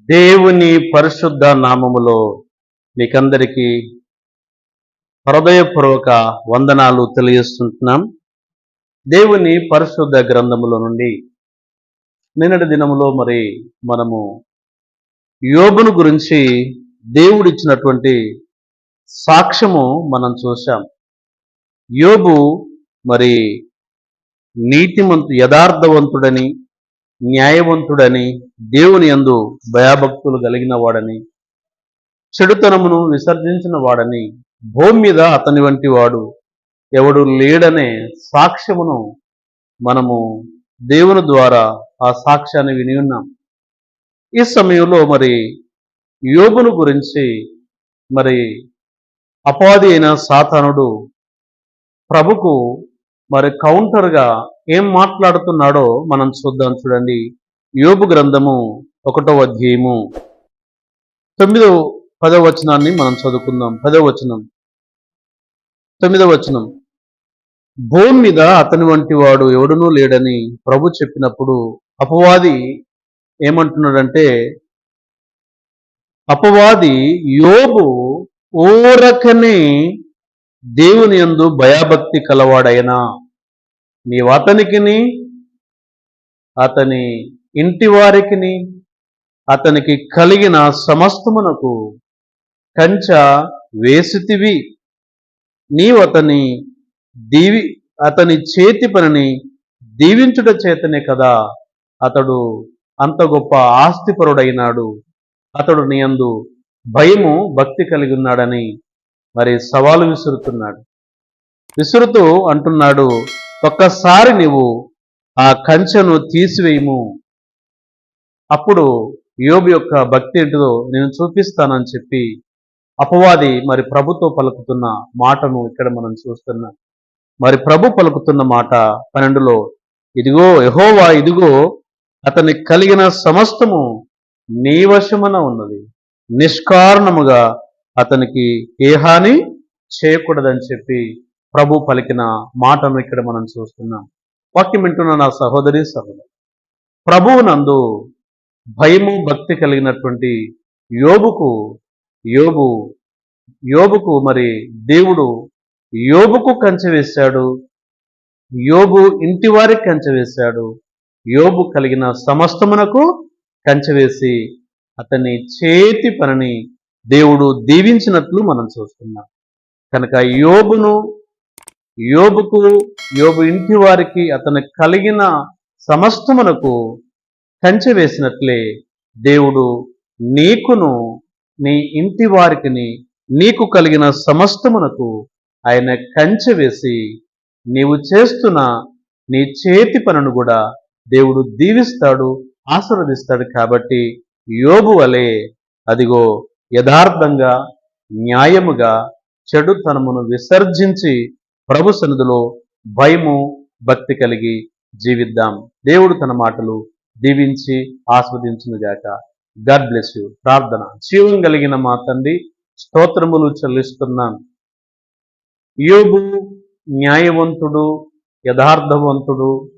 దేవుని పరిశుద్ధ నామములో మీకందరికీ హృదయపూర్వక వందనాలు తెలియజేస్తుంటున్నాం. దేవుని పరిశుద్ధ గ్రంథములో నుండి నిన్నటి దినములో మరి మనము యోబును గురించి దేవుడిచ్చినటువంటి సాక్ష్యము మనం చూశాం. యోబు మరి నీతిమంతు యథార్థవంతుడని న్యాయవంతుడని దేవుని యందు భయాభక్తులు కలిగిన వాడని చెడుతనమును విసర్జించిన వాడని భూమి మీద అతని వంటి వాడు ఎవడు లేడనే సాక్ష్యమును మనము దేవుని ద్వారా ఆ సాక్ష్యాన్ని విని ఉన్నాం. ఈ సమయంలో మరి యోగును గురించి మరి అపాది అయిన సాతానుడు ప్రభుకు మరి కౌంటర్గా ఏం మాట్లాడుతున్నాడో మనం చూద్దాం చూడండి. యోబు గ్రంథము ఒకటో అధ్యాయము. తొమ్మిదో పదవ వచనాన్ని మనం చదువుకుందాం. పదవ వచనం. తొమ్మిదవ వచనం. భూమి మీద అతని వంటి వాడు ఎవడునూ లేడని ప్రభు చెప్పినప్పుడు అపవాది ఏమంటున్నాడంటే అపవాది యోబు ఓరకనే దేవుని యందు భయాభక్తి కలవాడైనా నీవు అతనికిని అతని ఇంటి వారికిని అతనికి కలిగిన సమస్తమునకు కంచ వేసితివి. నీవు అతని దీవి అతని చేతి పనిని దీవించుట చేతనే కదా అతడు అంత గొప్ప ఆస్తిపరుడైనాడు. అతడు నీయందు భయము భక్తి కలిగి ఉన్నాడని మరి సవాలు విసురుతున్నాడు. విసురుతూ అంటున్నాడు ఒక్కసారి నీవు ఆ కంచెను తీసివేయము. అప్పుడు యోబు యొక్క భక్తి ఏంటిదో నేను చూపిస్తానని చెప్పి అపవాది మరి ప్రభుతో పలుకుతున్న మాటను ఇక్కడ మనం చూస్తున్నాం మరి ప్రభు పలుకుతున్న మాట పన్నెండులో ఇదిగో యహోవా ఇదిగో అతని కలిగిన సమస్తము నీ వశమున ఉన్నది. నిష్కారణముగా అతనికి ఏ హాని చేయకూడదని చెప్పి ప్రభు పలికిన మాటను ఇక్కడ మనం చూస్తున్నాం. వాక్యం వింటున్న నా సహోదరి సహోదరు ప్రభువు నందు భయము భక్తి కలిగినటువంటి యోబుకు యోబు యోబుకు మరి దేవుడు యోబుకు కంచె వేశాడు. యోబు ఇంటివారికి కంచె వేశాడు. యోబు కలిగిన సమస్తమునకు కంచె వేసి అతని చేతి పనిని దేవుడు దీవించినట్లు మనం చూస్తున్నాం. కనుక యోబును యోబుకు యోబు ఇంటి వారికి అతను కలిగిన సమస్తమునకు కంచె వేసినట్లే దేవుడు నీకును నీ ఇంటి వారికిని నీకు కలిగిన సమస్తమునకు ఆయన కంచె వేసి నీవు చేస్తున్న నీ చేతి పనును కూడా దేవుడు దీవిస్తాడు ఆశీర్వదిస్తాడు కాబట్టి యోబు వలె అదిగో యథార్థంగా న్యాయముగా చెడుతనమును విసర్జించి ప్రభు సన్నిధిలో భయము భక్తి కలిగి జీవిద్దాం. దేవుడు తన మాటలు దీవించి ఆస్వాదించునుగాక గాడ్ బ్లెస్ యూ. ప్రార్థన. జీవం కలిగిన మా తండ్రి స్తోత్రములు చెల్లిస్తున్నాను. యోగు న్యాయవంతుడు యథార్థవంతుడు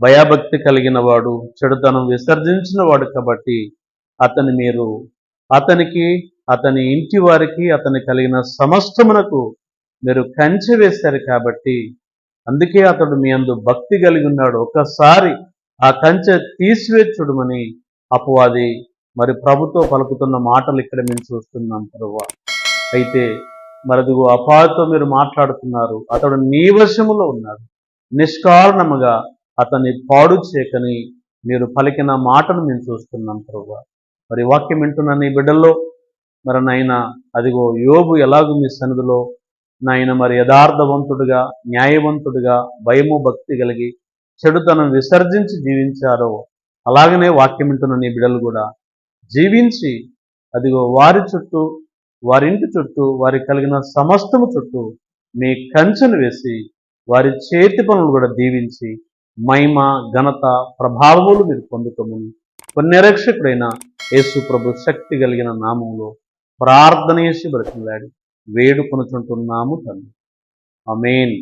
భయభక్తి కలిగిన వాడు చెడుతనం విసర్జించిన వాడు కాబట్టి అతని మీరు అతనికి అతని ఇంటి వారికి అతని కలిగిన సమస్తమునకు మీరు కంచె వేశారు కాబట్టి అందుకే అతడు మీ అందు భక్తి కలిగి ఉన్నాడు. ఒకసారి ఆ కంచె తీసివేర్చుడమని అపవాది మరి ప్రభుతో పలుకుతున్న మాటలు ఇక్కడ మేము చూస్తున్నాం తరువాత అయితే మరదిగో అపాయతో మీరు మాట్లాడుతున్నారు. అతడు నీ వశములో ఉన్నాడు. నిష్కారణముగా అతన్ని పాడు చేయకని మీరు పలికిన మాటను మేము చూస్తున్నాం తరువాత మరి వాక్యం వింటున్న నీ బిడ్డల్లో మరి నైనా అదిగో యోబు ఎలాగూ మీ సన్నిధిలో నాయన మరి యథార్థవంతుడిగా న్యాయవంతుడిగా భయము భక్తి కలిగి చెడుతనం విసర్జించి జీవించారో అలాగనే వాక్యం వింటున్న నీ బిడలు కూడా జీవించి అదిగో వారి చుట్టూ వారింటి చుట్టూ వారి కలిగిన సమస్తము చుట్టూ మీ కంచెను వేసి వారి చేతి పనులు కూడా దీవించి మహిమ ఘనత ప్రభావములు మీరు పొందుకోమని పునరక్షకుడైన యేసు ప్రభు శక్తి కలిగిన నామంలో ప్రార్థన చేసి వేడుకొనుచుంటున్నాము తండ్రి. అమేన్